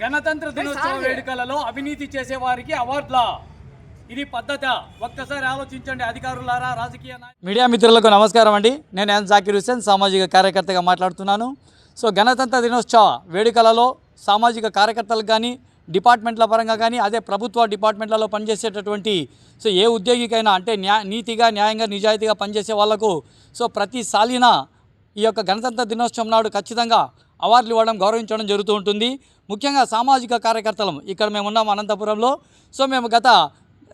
గణతంత్ర దినోత్సవ వేడుకలలో అవినీతి చేసే వారికి అవార్డులా. ఇది పద్ధత. ఒక్కసారి ఆలోచించండి అధికారులారా రాజకీయ మీడియా మిత్రులకు నమస్కారం అండి. నేను ఎన్ జాకిర్ హుసేన్ సామాజిక కార్యకర్తగా మాట్లాడుతున్నాను. సో గణతంత్ర దినోత్సవ వేడుకలలో సామాజిక కార్యకర్తలకు కానీ డిపార్ట్మెంట్ల పరంగా కానీ అదే ప్రభుత్వ డిపార్ట్మెంట్లలో పనిచేసేటటువంటి సో ఏ ఉద్యోగికైనా అంటే న్యా నీతిగా న్యాయంగా నిజాయితీగా పనిచేసే వాళ్ళకు సో ప్రతి సాలిన ఈ యొక్క గణతంత్ర దినోత్సవం నాడు ఖచ్చితంగా అవార్డులు ఇవ్వడం గౌరవించడం జరుగుతూ ఉంటుంది. ముఖ్యంగా సామాజిక కార్యకర్తలం. ఇక్కడ మేము ఉన్నాం అనంతపురంలో. సో మేము గత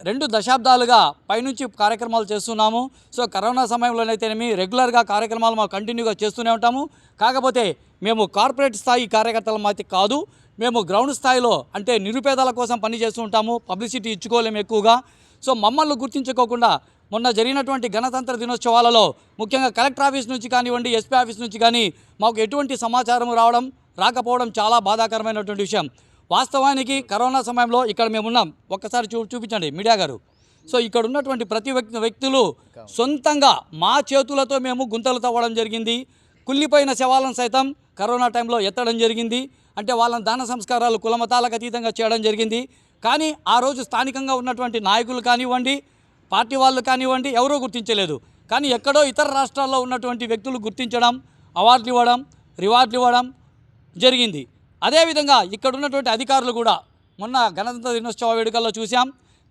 రెండు దశాబ్దాలుగా పైనుంచి కార్యక్రమాలు చేస్తున్నాము. సో కరోనా సమయంలోనైతేనేమి రెగ్యులర్గా కార్యక్రమాలు మాకు కంటిన్యూగా చేస్తూనే ఉంటాము. కాకపోతే మేము కార్పొరేట్ స్థాయి కార్యకర్తలం అయితే కాదు. మేము గ్రౌండ్ స్థాయిలో అంటే నిరుపేదల కోసం పనిచేస్తూ ఉంటాము. పబ్లిసిటీ ఇచ్చుకోలేము ఎక్కువగా. సో మమ్మల్ని గుర్తించుకోకుండా మొన్న జరిగినటువంటి గణతంత్ర దినోత్సవాలలో ముఖ్యంగా కలెక్టర్ ఆఫీస్ నుంచి కానివ్వండి ఎస్పీ ఆఫీస్ నుంచి కానీ మాకు ఎటువంటి సమాచారం రావడం రాకపోవడం చాలా బాధాకరమైనటువంటి విషయం. వాస్తవానికి కరోనా సమయంలో ఇక్కడ మేము ఉన్నాం ఒక్కసారి చూ చూపించండి మీడియా గారు. సో ఇక్కడ ఉన్నటువంటి ప్రతి వ్యక్తి వ్యక్తులు సొంతంగా మా చేతులతో మేము గుంతలు తవ్వడం జరిగింది. కుళ్ళిపోయిన శవాలను సైతం కరోనా టైంలో ఎత్తడం జరిగింది. అంటే వాళ్ళని దాన సంస్కారాలు కులమతాలకు అతీతంగా చేయడం జరిగింది. కానీ ఆ రోజు స్థానికంగా ఉన్నటువంటి నాయకులు కానివ్వండి పార్టీ వాళ్ళు కానివ్వండి ఎవరూ గుర్తించలేదు. కానీ ఎక్కడో ఇతర రాష్ట్రాల్లో ఉన్నటువంటి వ్యక్తులు గుర్తించడం అవార్డులు ఇవ్వడం రివార్డులు ఇవ్వడం జరిగింది. అదేవిధంగా ఇక్కడ ఉన్నటువంటి అధికారులు కూడా మొన్న గణతంత్ర దినోత్సవ వేడుకల్లో చూసాం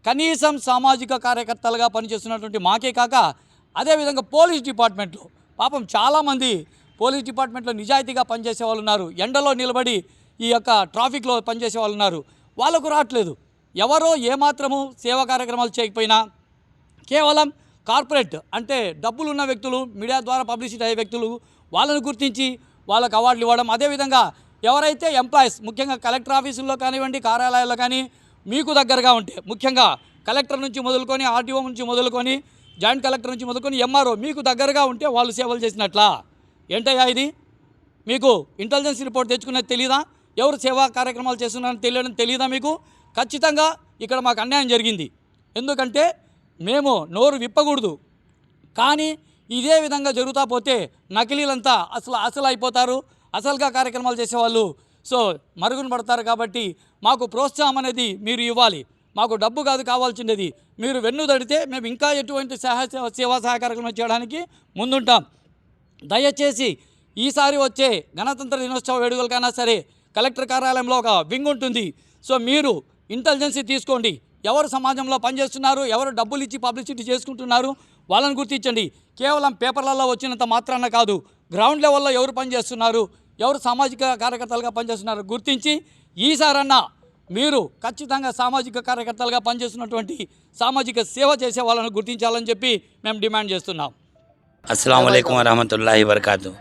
కనీసం సామాజిక కార్యకర్తలుగా పనిచేస్తున్నటువంటి మాకే కాక అదేవిధంగా పోలీస్ డిపార్ట్మెంట్లో పాపం చాలామంది పోలీస్ డిపార్ట్మెంట్లో నిజాయితీగా పనిచేసే వాళ్ళు ఉన్నారు. ఎండలో నిలబడి ఈ యొక్క ట్రాఫిక్లో పనిచేసే వాళ్ళు ఉన్నారు. వాళ్ళకు రావట్లేదు. ఎవరో ఏమాత్రము సేవా కార్యక్రమాలు చేయకపోయినా కేవలం కార్పొరేట్ అంటే డబ్బులు ఉన్న వ్యక్తులు మీడియా ద్వారా పబ్లిసిటీ అయ్యే వ్యక్తులు వాళ్ళను గుర్తించి వాళ్ళకు అవార్డులు ఇవ్వడం. అదేవిధంగా ఎవరైతే ఎంప్లాయీస్ ముఖ్యంగా కలెక్టర్ ఆఫీసుల్లో కానివ్వండి కార్యాలయాల్లో కానీ మీకు దగ్గరగా ఉంటే ముఖ్యంగా కలెక్టర్ నుంచి మొదలుకొని ఆర్టీఓ నుంచి మొదలుకొని జాయింట్ కలెక్టర్ నుంచి మొదలుకొని ఎంఆర్ఓ మీకు దగ్గరగా ఉంటే వాళ్ళు సేవలు చేసినట్లా? ఏంటయ్యా ఇది? మీకు ఇంటెలిజెన్స్ రిపోర్ట్ తెచ్చుకునేది తెలీదా? ఎవరు సేవా కార్యక్రమాలు చేస్తున్నారని తెలియడం తెలియదా మీకు? ఖచ్చితంగా ఇక్కడ మాకు అన్యాయం జరిగింది. ఎందుకంటే మేము నోరు విప్పకూడదు. కానీ ఇదే విధంగా జరుగుతా పోతే నకిలీలంతా అసలు అసలు అయిపోతారు అసలుగా కార్యక్రమాలు చేసేవాళ్ళు. సో మరుగున పడతారు కాబట్టి మాకు ప్రోత్సాహం అనేది మీరు ఇవ్వాలి. మాకు డబ్బు కాదు కావాల్సిండేది. మీరు వెన్ను తడితే మేము ఇంకా ఎటువంటి సహాయ సేవా సహాయ కార్యక్రమం చేయడానికి ముందుంటాం. దయచేసి ఈసారి వచ్చే గణతంత్ర దినోత్సవ వేడుకలకైనా సరే కలెక్టర్ కార్యాలయంలో ఒక వింగ్ ఉంటుంది. సో మీరు ఇంటెలిజెన్సీ తీసుకోండి. ఎవరు సమాజంలో పనిచేస్తున్నారు ఎవరు డబ్బులు ఇచ్చి పబ్లిసిటీ చేసుకుంటున్నారు వాళ్ళని గుర్తించండి కేవలం పేపర్లలో వచ్చినంత మాత్రాన కాదు గ్రౌండ్ లెవెల్లో ఎవరు పనిచేస్తున్నారు ఎవరు సామాజిక కార్యకర్తలుగా పనిచేస్తున్నారు గుర్తించి ఈసారన్నా మీరు ఖచ్చితంగా సామాజిక కార్యకర్తలుగా పనిచేస్తున్నటువంటి సామాజిక సేవ చేసే వాళ్ళని గుర్తించాలని చెప్పి మేము డిమాండ్ చేస్తున్నాం अस्सलाम वालेकुम वरहमतुल्लाहि वरकातुहू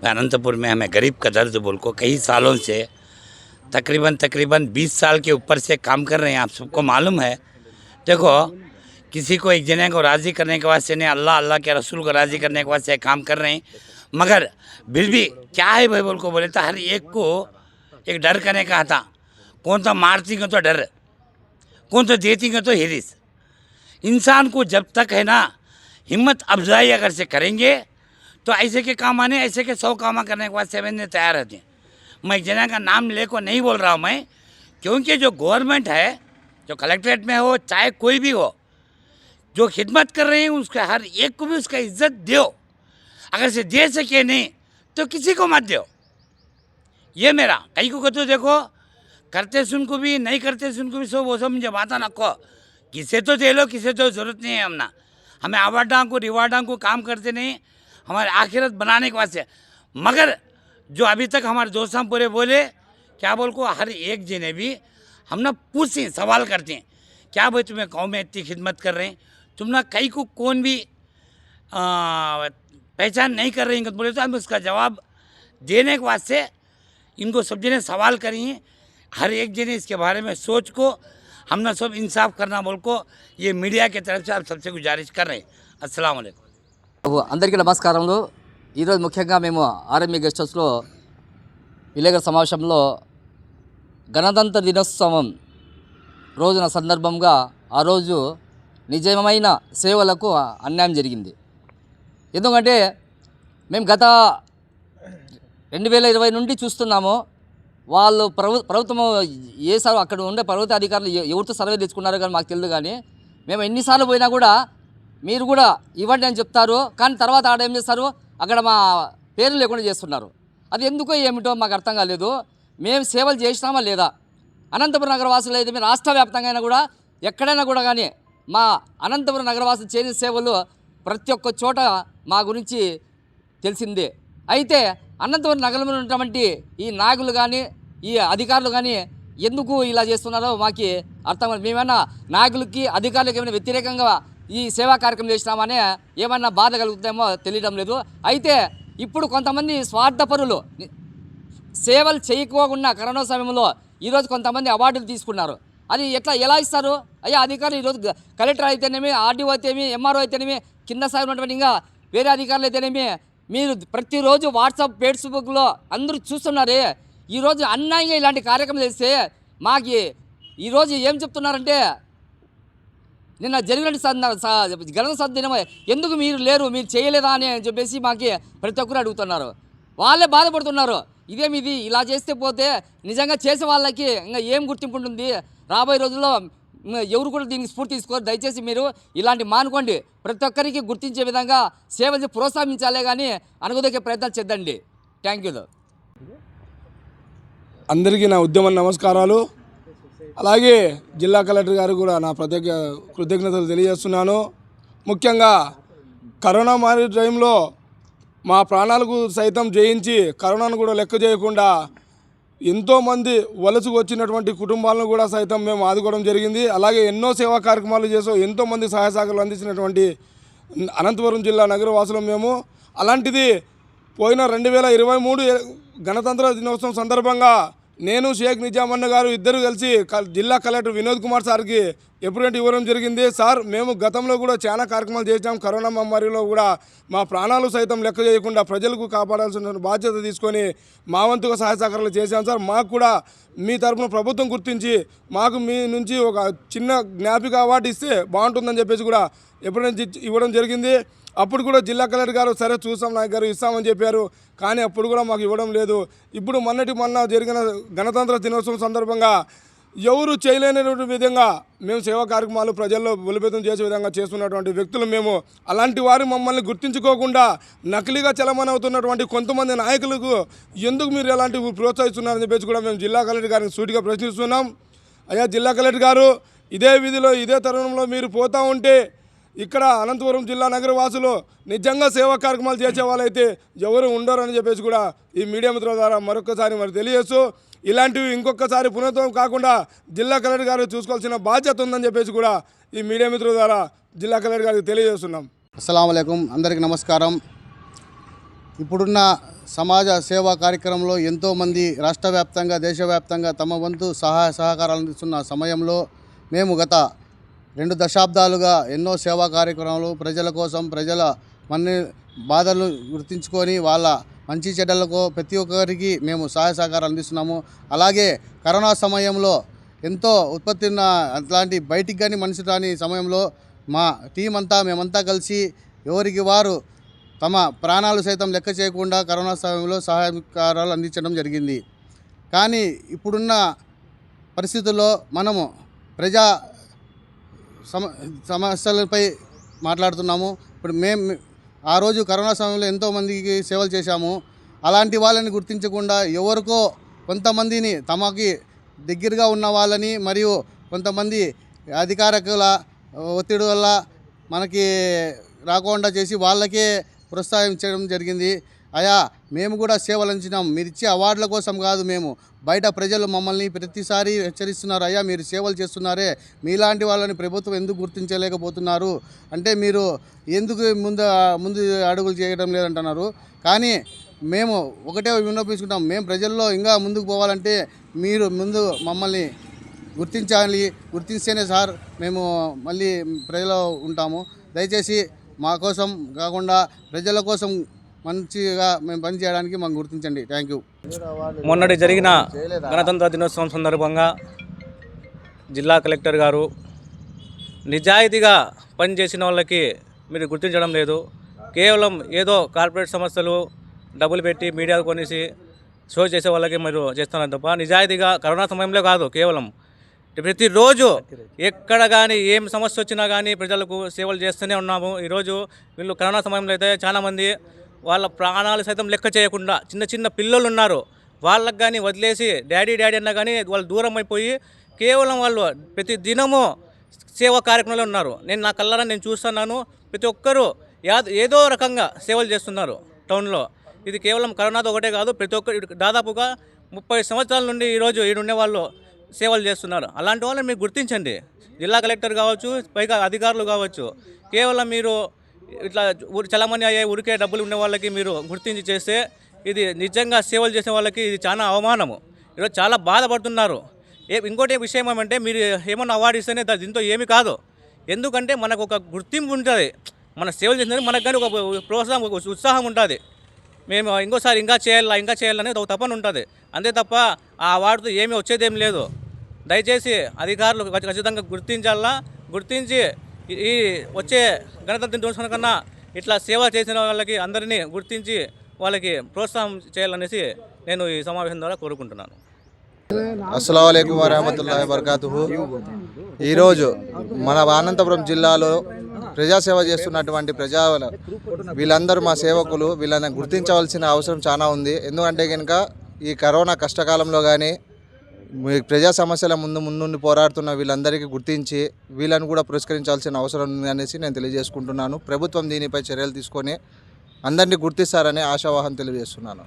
मैं अनंतपुर में हमें गरीब का दर्द बोल को कई सालों से तकरीबन तकरीबन 20 साल के ऊपर से काम कर रहे हैं आप सबको मालूम है देखो किसी को एक जने को राज़ी करने के वास्ते नहीं, अल्लाह अल्लाह के रसूल को राज़ी करने के वास्ते काम कर रहे हैं। मगर फिर भी क्या है भाई बोल को बोले तो हर एक को एक डर करने का था। कौन तो मारती को तो डर, कौन तो देती को तो हिरिस। इंसान को जब तक है ना हिम्मत, अफजाई अगर से करेंगे तो ऐसे के काम आने, ऐसे के सौ काम करने के वास्ते सेवन तैयार रहते हैं। मैं जना का नाम ले को नहीं बोल रहा हूँ मैं, क्योंकि जो गवर्नमेंट है, जो कलेक्ट्रेट में हो, चाहे कोई भी हो जो खिदमत कर रहे हैं, उसका हर एक को भी उसका इज़्ज़त दो अगर से दे सके नहीं तो किसी को मत दो ये मेरा कहीं को तो देखो, करते सुन को भी, नहीं करते सुन को भी, सो वो सब मुझे बात ना को किसे तो दे लो, किसे तो ज़रूरत नहीं है हमना। हमें अवार्डा को रिवार्डा को काम करते नहीं, हमारे आखिरत बनाने के वास्ते। मगर जो अभी तक हमारे दोस्त हम पूरे बोले, क्या बोल को हर एक जने भी हम ना पूछते सवाल करते हैं, क्या भाई तुम्हें गाँव में इतनी खिदमत कर रहे हैं? तुम ना कई को कौन भी आ, पहचान नहीं कर रहे हैं बोले तो हम उसका जवाब देने के वास्ते इनको सब जने सवाल करिए हर एक जने इसके बारे में सोच को हम ना सब इंसाफ करना बोल को ये मीडिया की तरफ से आप सबसे गुजारिश कर रहे हैं अस्सलाम वालेकुम అందరికీ నమస్కారములు ఈరోజు ముఖ్యంగా మేము ఆర్ఎంఈ గెస్ట్ హౌస్లో విలేకరుల సమావేశంలో గణతంత్ర దినోత్సవం రోజున సందర్భంగా ఆ రోజు నిజమైన సేవలకు అన్యాయం జరిగింది. ఎందుకంటే మేము గత రెండు వేల ఇరవై నుండి చూస్తున్నాము వాళ్ళు ప్రభు ప్రభుత్వం ఏ సార్ అక్కడ ఉండే ప్రభుత్వ అధికారులు ఎవరితో సర్వే తెచ్చుకున్నారో కానీ మాకు తెలియదు కానీ మేము ఎన్నిసార్లు పోయినా కూడా మీరు కూడా ఇవ్వండి అని చెప్తారు కానీ తర్వాత ఆడ ఏం చేస్తారు అక్కడ మా పేరు లేకుండా చేస్తున్నారు. అది ఎందుకో ఏమిటో మాకు అర్థం కాలేదు. మేము సేవలు చేసినామా లేదా? అనంతపురం నగరవాసులు అయితే మీరు రాష్ట్ర వ్యాప్తంగా అయినా కూడా ఎక్కడైనా కూడా కానీ మా అనంతపురం నగరవాసులు చేసిన సేవలు ప్రతి ఒక్క చోట మా గురించి తెలిసిందే. అయితే అనంతపురం నగరంలో ఉన్నటువంటి ఈ నాయకులు కానీ ఈ అధికారులు కానీ ఎందుకు ఇలా చేస్తున్నారో మాకు అర్థం మేమైనా నాయకులకి అధికారులకు ఏమైనా వ్యతిరేకంగా ఈ సేవా కార్యక్రమం చేసినామనే ఏమన్నా బాధ కలుగుతామో తెలియడం లేదు. అయితే ఇప్పుడు కొంతమంది స్వార్థపరులు సేవలు చేయకోకుండా కరోనా సమయంలో ఈరోజు కొంతమంది అవార్డులు తీసుకున్నారు. అది ఎట్లా ఎలా ఇస్తారు? అయ్యా అధికారులు ఈరోజు కలెక్టర్ అయితేనేమి ఆర్డీఓ అయితేనేమి ఎంఆర్ఓ అయితేనేమి కింద స్థాయి ఉన్నటువంటి ఇంకా వేరే అధికారులు అయితేనేమి మీరు ప్రతిరోజు వాట్సాప్ ఫేస్బుక్లో అందరూ చూస్తున్నారే. ఈరోజు అన్యాయంగా ఇలాంటి కార్యక్రమం చేస్తే మాకి ఈరోజు ఏం చెప్తున్నారంటే నిన్న జరిగిన గణన సద్దినం ఎందుకు మీరు లేరు మీరు చేయలేదా అని చెప్పేసి మాకి ప్రతి ఒక్కరు అడుగుతున్నారు. వాళ్ళే బాధపడుతున్నారు. ఇదేమి ఇది? ఇలా చేస్తే పోతే నిజంగా చేసే వాళ్ళకి ఇంకా ఏం గుర్తింపు ఉంటుంది? రాబోయే రోజుల్లో ఎవరు కూడా దీనికి స్ఫూర్తి తీసుకోరు. దయచేసి మీరు ఇలాంటి మానుకోండి. ప్రతి ఒక్కరికి గుర్తించే విధంగా సేవలు ప్రోత్సహించాలే కానీ అనుగుదొక్కే ప్రయత్నాలు చేద్దండి. థ్యాంక్ యూ అందరికీ నా ఉద్యమ నమస్కారాలు. అలాగే జిల్లా కలెక్టర్ గారు కూడా నా ప్రత్యేక కృతజ్ఞతలు తెలియజేస్తున్నాను. ముఖ్యంగా కరోనా మారి టైంలో మా ప్రాణాలకు సైతం జయించి కరోనాను కూడా లెక్క చేయకుండా ఎంతోమంది వలసకు వచ్చినటువంటి కుటుంబాలను కూడా సైతం మేము ఆదుకోవడం జరిగింది. అలాగే ఎన్నో సేవా కార్యక్రమాలు చేసాం ఎంతోమంది సహాయ సహకారాలు అందించినటువంటి అనంతపురం జిల్లా నగర వాసులం మేము. అలాంటిది పోయిన రెండు వేల ఇరవై మూడు గణతంత్ర దినోత్సవం సందర్భంగా నేను షేక్ నిజామన్న గారు ఇద్దరు కలిసి జిల్లా కలెక్టర్ వినోద్ కుమార్ సార్కి ఎప్పుడంటే ఇవ్వడం జరిగింది. సార్ మేము గతంలో కూడా చాలా కార్యక్రమాలు చేసినాం కరోనా మహమ్మారిలో కూడా మా ప్రాణాలు సైతం లెక్క చేయకుండా ప్రజలకు కాపాడాల్సిన బాధ్యత తీసుకొని మా వంతుగా సహాయ సహకారాలు చేశాం సార్. మాకు కూడా మీ తరపున ప్రభుత్వం గుర్తించి మాకు మీ నుంచి ఒక చిన్న జ్ఞాపిక అవార్డు ఇస్తే బాగుంటుందని చెప్పేసి కూడా ఎప్పుడైనా ఇవ్వడం జరిగింది. అప్పుడు కూడా జిల్లా కలెక్టర్ గారు సరే చూసాం నాయక్ గారు ఇస్తామని చెప్పారు. కానీ అప్పుడు కూడా మాకు ఇవ్వడం లేదు. ఇప్పుడు మొన్నటి మొన్న జరిగిన గణతంత్ర దినోత్సవం సందర్భంగా ఎవరు చేయలేనటువంటి విధంగా మేము సేవా కార్యక్రమాలు ప్రజల్లో బలిపేతం చేసే విధంగా చేస్తున్నటువంటి వ్యక్తులు మేము. అలాంటి వారు మమ్మల్ని గుర్తించుకోకుండా నకిలీగా చలమనవుతున్నటువంటి కొంతమంది నాయకులకు ఎందుకు మీరు ఎలాంటి ప్రోత్సహిస్తున్నారని చెప్పేసి కూడా మేము జిల్లా కలెక్టర్ గారిని సూటిగా ప్రశ్నిస్తున్నాం. అయ్యా జిల్లా కలెక్టర్ గారు ఇదే విధిలో ఇదే తరుణంలో మీరు పోతూ ఉంటే ఇక్కడ అనంతపురం జిల్లా నగర వాసులు నిజంగా సేవా కార్యక్రమాలు చేసే వాళ్ళైతే ఎవరు ఉండరని చెప్పేసి కూడా ఈ మీడియా మిత్రుల ద్వారా మరొకసారి మరి తెలియజేస్తూ ఇలాంటివి ఇంకొకసారి పునరుద్ధం కాకుండా జిల్లా కలెక్టర్ గారు చూసుకోవాల్సిన బాధ్యత ఉందని చెప్పేసి కూడా ఈ మీడియా మిత్రుల ద్వారా జిల్లా కలెక్టర్ గారికి తెలియజేస్తున్నాం. అస్సలం అందరికీ నమస్కారం. ఇప్పుడున్న సమాజ సేవా కార్యక్రమంలో ఎంతోమంది రాష్ట్ర వ్యాప్తంగా దేశవ్యాప్తంగా తమ వంతు సహాయ సహకారాలు అందిస్తున్న సమయంలో మేము గత రెండు దశాబ్దాలుగా ఎన్నో సేవా కార్యక్రమాలు ప్రజల కోసం ప్రజల మన్ని బాధలు గుర్తించుకొని వాళ్ళ మంచి చెడ్డలకు ప్రతి ఒక్కరికి మేము సహాయ సహకారాలు అందిస్తున్నాము. అలాగే కరోనా సమయంలో ఎంతో ఉత్పత్తి ఉన్న అట్లాంటి బయటికి కానీ మనిషి రాని సమయంలో మా టీం అంతా మేమంతా కలిసి ఎవరికి వారు తమ ప్రాణాలు సైతం లెక్క చేయకుండా కరోనా సమయంలో సహాయకారాలు అందించడం జరిగింది. కానీ ఇప్పుడున్న పరిస్థితుల్లో మనము ప్రజా సమ సమస్యలపై మాట్లాడుతున్నాము. ఇప్పుడు మేము ఆ రోజు కరోనా సమయంలో ఎంతోమందికి సేవలు చేశాము. అలాంటి వాళ్ళని గుర్తించకుండా ఎవరికో కొంతమందిని తమకి దగ్గరగా ఉన్న వాళ్ళని మరియు కొంతమంది అధికారికుల ఒత్తిడి వల్ల మనకి రాకుండా చేసి వాళ్ళకే ప్రోత్సహించడం జరిగింది. అయా మేము కూడా సేవలు అందించినాం. మీరు ఇచ్చే అవార్డుల కోసం కాదు మేము. బయట ప్రజలు మమ్మల్ని ప్రతిసారి హెచ్చరిస్తున్నారు. అయ్యా మీరు సేవలు చేస్తున్నారే. మీలాంటి వాళ్ళని ప్రభుత్వం ఎందుకు గుర్తించలేకపోతున్నారు? అంటే మీరు ఎందుకు ముందు ముందు అడుగులు చేయడం లేదంటున్నారు. కానీ మేము ఒకటే విన్నపించుకుంటాం. మేము ప్రజల్లో ఇంకా ముందుకు పోవాలంటే మీరు ముందు మమ్మల్ని గుర్తించాలి. గుర్తిస్తేనే సార్ మేము మళ్ళీ ప్రజలో ఉంటాము. దయచేసి మా కోసం కాకుండా ప్రజల కోసం మంచిగా మేము పని చేయడానికి మాకు గుర్తించండి. థ్యాంక్ యూ మొన్నటి జరిగిన గణతంత్ర దినోత్సవం సందర్భంగా జిల్లా కలెక్టర్ గారు నిజాయితీగా పనిచేసిన వాళ్ళకి మీరు గుర్తించడం లేదు. కేవలం ఏదో కార్పొరేట్ సంస్థలు డబ్బులు పెట్టి మీడియాకు కొనేసి షో చేసే వాళ్ళకి మీరు చేస్తున్నారు తప్ప నిజాయితీగా కరోనా సమయంలో కాదు కేవలం ప్రతిరోజు ఎక్కడ కానీ ఏం సమస్య వచ్చినా కానీ ప్రజలకు సేవలు చేస్తూనే ఉన్నాము. ఈరోజు వీళ్ళు కరోనా సమయంలో అయితే చాలామంది వాళ్ళ ప్రాణాలు సైతం లెక్క చేయకుండా చిన్న చిన్న పిల్లలు ఉన్నారు. వాళ్ళకి కానీ వదిలేసి డాడీ డాడీ అన్నా కానీ వాళ్ళు దూరం అయిపోయి కేవలం వాళ్ళు ప్రతి దినము సేవా కార్యక్రమంలో ఉన్నారు. నేను నా కళ్ళారా నేను చూస్తున్నాను. ప్రతి ఒక్కరూ యా- ఏదో రకంగా సేవలు చేస్తున్నారు టౌన్లో. ఇది కేవలం కరోనాతో ఒకటే కాదు ప్రతి ఒక్కరు దాదాపుగా ముప్పై సంవత్సరాల నుండి ఈరోజు ఈడుండే వాళ్ళు సేవలు చేస్తున్నారు. అలాంటి వాళ్ళని మీరు గుర్తించండి. జిల్లా కలెక్టర్ కావచ్చు పైగా అధికారులు కావచ్చు. కేవలం మీరు ఇట్లా ఊరి చలామణి అయ్యే ఊరికే డబ్బులు ఉండే వాళ్ళకి మీరు గుర్తించి చేస్తే ఇది నిజంగా సేవలు చేసే వాళ్ళకి ఇది చాలా అవమానము. ఈరోజు చాలా బాధపడుతున్నారు. ఏ ఇంకోటి విషయం ఏమంటే మీరు ఏమన్నా అవార్డు ఇస్తేనే దీంతో ఏమి కాదు. ఎందుకంటే మనకు ఒక గుర్తింపు ఉంటుంది. మన సేవలు చేసిన మనకు కానీ ఒక ప్రోత్సాహం ఒక ఉత్సాహం ఉంటుంది. మేము ఇంకోసారి ఇంకా చేయాలా ఇంకా చేయాలనేది ఒక తపన ఉంటుంది. అంతే తప్ప ఆ అవార్డుతో ఏమీ వచ్చేదేం లేదు. దయచేసి అధికారులు ఖచ్చితంగా గుర్తించాలా? గుర్తించి ఈ- వచ్చే గణతంత్ర దినోత్సవం కన్నా ఇట్లా సేవ చేసిన వాళ్ళకి అందరినీ గుర్తించి వాళ్ళకి ప్రోత్సాహం చేయాలనేసి నేను ఈ సమావేశం ద్వారా కోరుకుంటున్నాను. అస్సలం వరహమతుల్లా వరకాతు ఈరోజు మన అనంతపురం జిల్లాలో ప్రజాసేవ చేస్తున్నటువంటి ప్రజా వీళ్ళందరూ మా సేవకులు వీళ్ళని గుర్తించవలసిన అవసరం చాలా ఉంది. ఎందుకంటే కనుక ఈ కరోనా కష్టకాలంలో కానీ ప్రజా సమస్యల ముందు ముందుండి పోరాడుతున్న వీళ్ళందరికీ గుర్తించి వీళ్ళని కూడా పురస్కరించాల్సిన అవసరం ఉంది అనేసి నేను తెలియజేసుకుంటున్నాను. ప్రభుత్వం దీనిపై చర్యలు తీసుకొని అందరినీ గుర్తిస్తారని ఆశావాహం తెలియజేస్తున్నాను.